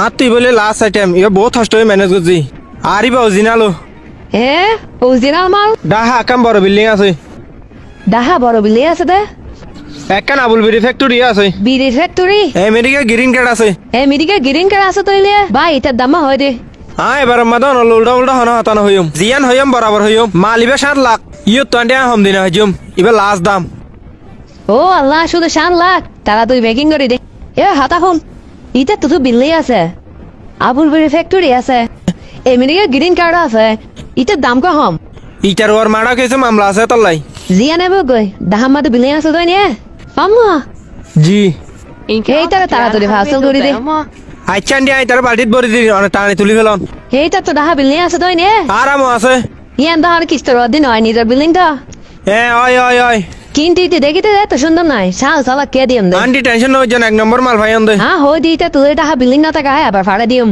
আর তুই বলে last item ইয়ে বহুত কষ্ট হয়ে ম্যানেজ করছি। আরই বা অরিজিনালো হে অরিজিনাল মাল। ডাহা আকাম বড় বিল্ডিং আছে। ডাহা বড় বিলে আছে দে। একখান আবুল বিড়ি ফ্যাক্টরি আছে। বিড়ির ফ্যাক্টরি আমেরিকা গ্রিন কার্ড আছে। এ মিডিকে গিরিন করে আছে তইলে। ভাই এটার দামা হয় দে। হ্যাঁ এবার মাদন উল্টা উল্টা হনা হতানো হইম জিয়ান হইম বরাবর হইম মাল ইবে সাত লাখ। ইয়ে তো আন্ডিয়া হম দিনা হইম ইবে লাস্ট দাম। ও আল্লাহ শুধু শান লাখ। তারা তুই বেকিং করে দে। এ হাতা হল ইটা তো তো বিল্লে আছে। আবুল বিড়ি ফ্যাক্টরি আছে। আমেরিকা গ্রিন কার্ড আছে। ইটার দাম কম। ইটার ওর মারা কিছু মামলা আছে তল্লাই জিয়া নেব গই দাহাম মাদু বিলে আছে তই নে পামা জি। এইটারে তাড়াতাড়ি ভাসল করে দে। আচ্ছা আন্ডিয়া ইটার বাল্টিত ভরি দিই অনেক টানি তুলি ফেলন এইটা তো ডাহা বিল্ডিং আছে তই নে আরাম আছে। ইয়ান দাহার কিস্তর দিন হয় নিজের বিল্ডিংটা এ ওই ওই ওই কিন্তু ইতি দেখিতে এত সুন্দর নাই। শাল সালা কে দিম দে? আন্টি টেনশন নয় জন এক নম্বর মাল ভাই আন্দে হ্যাঁ হই দিতে তুই ডাহা বিলিং না থাকা আবার ফাড়া দিম